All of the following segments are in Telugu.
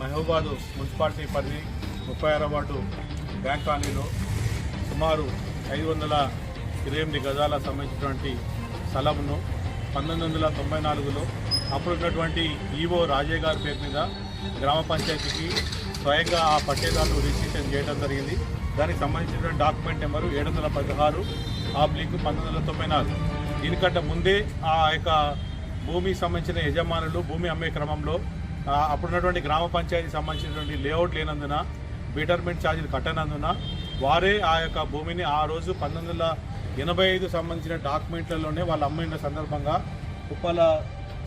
మహబూబాదు మున్సిపాలిటీ పరిధి ముప్పై ఆరో వార్డు బ్యాంక్ కాలనీలో సుమారు ఐదు వందల ఇరవై ఎనిమిది గజాల సంబంధించినటువంటి స్థలంను పంతొమ్మిది వందల తొంభై నాలుగులో అప్పుడు ఉన్నటువంటి ఈవో రాజే గారి పేరు మీద గ్రామ పంచాయతీకి స్వయంగా ఆ పట్టేదారులు రిజిస్ట్రేషన్ చేయడం జరిగింది. దానికి సంబంధించినటువంటి డాక్యుమెంట్ నెంబరు ఏడు వందల పదహారు ఆబ్లిక్ పంతొమ్మిది వందల తొంభై నాలుగు. దీనికంటే ముందే ఆ యొక్క భూమికి సంబంధించిన యజమానులు భూమి అమ్మే క్రమంలో అప్పుడున్నటువంటి గ్రామ పంచాయతీ సంబంధించినటువంటి లేఅవుట్ లేనందున బీటర్మెంట్ ఛార్జీలు కట్టనందున వారే ఆ యొక్క భూమిని ఆ రోజు పంతొమ్మిది వందల ఎనభై ఐదు సంబంధించిన డాక్యుమెంట్లలోనే వాళ్ళు అమ్మిన సందర్భంగా ఉప్పల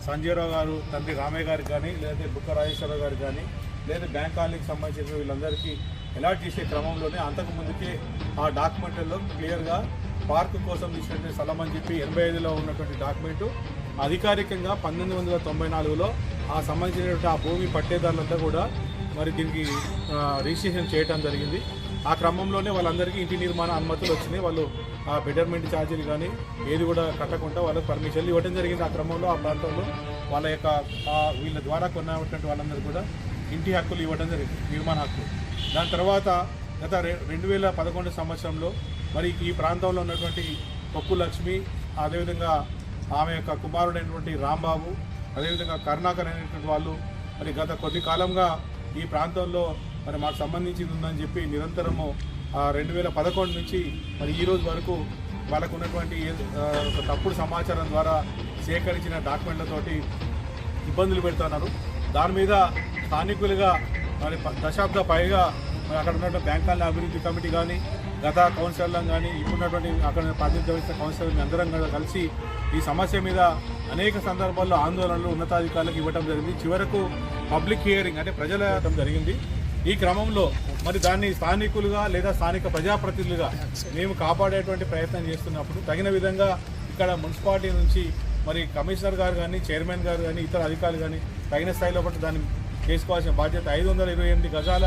సంజయరావు గారు తండ్రి రామయ్య గారికి కానీ లేదా బుక్క రాజేశ్వరరావు గారికి కానీ లేదా బ్యాంక్ కాలనీకి సంబంధించిన వీళ్ళందరికీ అలాట్ చేసే క్రమంలోనే అంతకు ముందుకే ఆ డాక్యుమెంట్లలో క్లియర్గా పార్క్ కోసం తీసినటువంటి స్థలం అని చెప్పి ఎనభై ఐదులో ఉన్నటువంటి డాక్యుమెంటు అధికారికంగా పంతొమ్మిది వందల తొంభై నాలుగులో ఆ సంబంధించినటువంటి ఆ భూమి పట్టేదారులంతా కూడా మరి దీనికి రిజిస్ట్రేషన్ చేయడం జరిగింది. ఆ క్రమంలోనే వాళ్ళందరికీ ఇంటి నిర్మాణ అనుమతులు వచ్చినాయి. వాళ్ళు ఆ బెటర్మెంట్ ఛార్జీలు కానీ ఏది కూడా కట్టకుండా వాళ్ళకి పర్మిషన్లు ఇవ్వడం జరిగింది. ఆ క్రమంలో ఆ ప్రాంతంలో వాళ్ళ యొక్క వీళ్ళ ద్వారా కొన్నటువంటి వాళ్ళందరూ కూడా ఇంటి హక్కులు ఇవ్వడం జరిగింది నిర్మాణ హక్కులు. దాని తర్వాత గత రె- రెండు వేల పదకొండు సంవత్సరంలో మరి ఈ ప్రాంతంలో ఉన్నటువంటి పప్పు లక్ష్మి అదేవిధంగా ఆమె యొక్క కుమారుడైనటువంటి రాంబాబు అదేవిధంగా కరుణాకర్ అనేటువంటి వాళ్ళు మరి గత కొద్ది కాలంగా ఈ ప్రాంతంలో మరి మాకు సంబంధించింది ఉందని చెప్పి నిరంతరము రెండు వేల పదకొండు నుంచి మరి ఈ రోజు వరకు వాళ్ళకు ఉన్నటువంటి ఒక తప్పుడు సమాచారం ద్వారా సేకరించిన డాక్యుమెంట్లతోటి ఇబ్బందులు పెడుతున్నారు. దాని మీద స్థానికులుగా మరి ప- దశాబ్ద పైగా మరి అక్కడ ఉన్నటువంటి బ్యాంకాల అభివృద్ధి కమిటీ కానీ గత కౌన్సిలర్లను కానీ ఇప్పుడున్నటువంటి అక్కడ ప్రాతినిధ్యం వహిస్తున్న కౌన్సిలర్ అందరం కలిసి ఈ సమస్య మీద అనేక సందర్భాల్లో ఆందోళనలు ఉన్నతాధికారులకు ఇవ్వడం జరిగింది. చివరకు పబ్లిక్ హియరింగ్ అంటే ప్రజల ఇవ్వడం జరిగింది. ఈ క్రమంలో మరి దాన్ని స్థానికులుగా లేదా స్థానిక ప్రజాప్రతినిధులుగా మేము కాపాడేటువంటి ప్రయత్నం చేస్తున్నప్పుడు తగిన విధంగా ఇక్కడ మున్సిపాలిటీ నుంచి మరి కమిషనర్ గారు కానీ చైర్మన్ గారు కానీ ఇతర అధికారులు కానీ తగిన స్థాయిలో బట్టి దాన్ని చేసుకోవాల్సిన బాధ్యత ఐదు వందల ఇరవై ఎనిమిది గజాల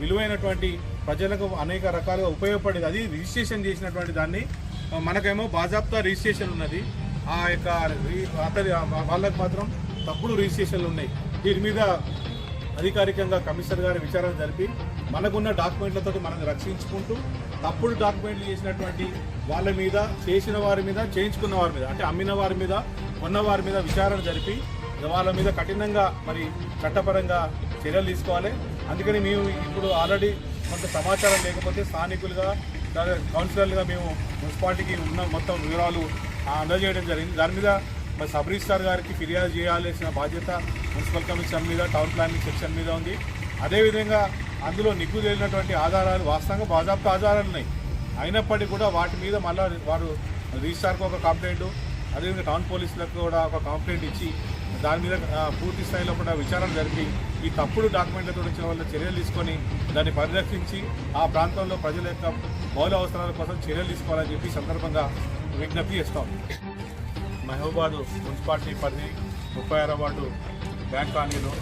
విలువైనటువంటి ప్రజలకు అనేక రకాలుగా ఉపయోగపడేది. అది రిజిస్ట్రేషన్ చేసినటువంటి దాన్ని మనకేమో బాజాబ్తా రిజిస్ట్రేషన్ ఉన్నది. ఆ యొక్క అతని వాళ్ళకి మాత్రం తప్పుడు రిజిస్ట్రేషన్లు ఉన్నాయి. దీని మీద అధికారికంగా కమిషనర్ గారి విచారణ జరిపి మనకున్న డాక్యుమెంట్లతో మనల్ని రక్షించుకుంటూ తప్పుడు డాక్యుమెంట్లు చేసినటువంటి వాళ్ళ మీద చేసిన వారి మీద చేయించుకున్న వారి మీద అంటే అమ్మిన వారి మీద కొన్న వారి మీద విచారణ జరిపి వాళ్ళ మీద కఠినంగా మరి చట్టపరంగా చర్యలు తీసుకోవాలి. అందుకని మేము ఇప్పుడు ఆల్రెడీ కొంత సమాచారం లేకపోతే స్థానికులుగా కౌన్సిలర్లుగా మేము మున్సిపాలిటీకి ఉన్న మొత్తం వివరాలు అందజేయడం జరిగింది. దాని మీద మరి సబ్ రిజిస్టార్ గారికి ఫిర్యాదు చేయాల్సిన బాధ్యత మున్సిపల్ కమిషన్ మీద టౌన్ ప్లానింగ్ సెక్షన్ మీద ఉంది. అదేవిధంగా అందులో నిగ్గు తేలినటువంటి ఆధారాలు వాస్తవంగా బాజాప్తా ఆధారాలు ఉన్నాయి. అయినప్పటికీ కూడా వాటి మీద మళ్ళీ వారు రిజిస్టార్కి ఒక కంప్లైంట్ అదేవిధంగా టౌన్ పోలీసులకు కూడా ఒక కంప్లైంట్ ఇచ్చి దాని మీద పూర్తి స్థాయిలో కూడా విచారణ జరిపి ఈ తప్పుడు డాక్యుమెంట్లతో వచ్చిన వాళ్ళ చర్యలు తీసుకొని దాన్ని పరిరక్షించి ఆ ప్రాంతంలో ప్రజల యొక్క మౌల అవసరాల కోసం చర్యలు తీసుకోవాలని చెప్పి సందర్భంగా విజ్ఞప్తి చేస్తాం. మహబూబాద్ మున్సిపాలిటీ పరిధి ముప్పై ఆరో వార్డు బ్యాంక్ కాలనీలో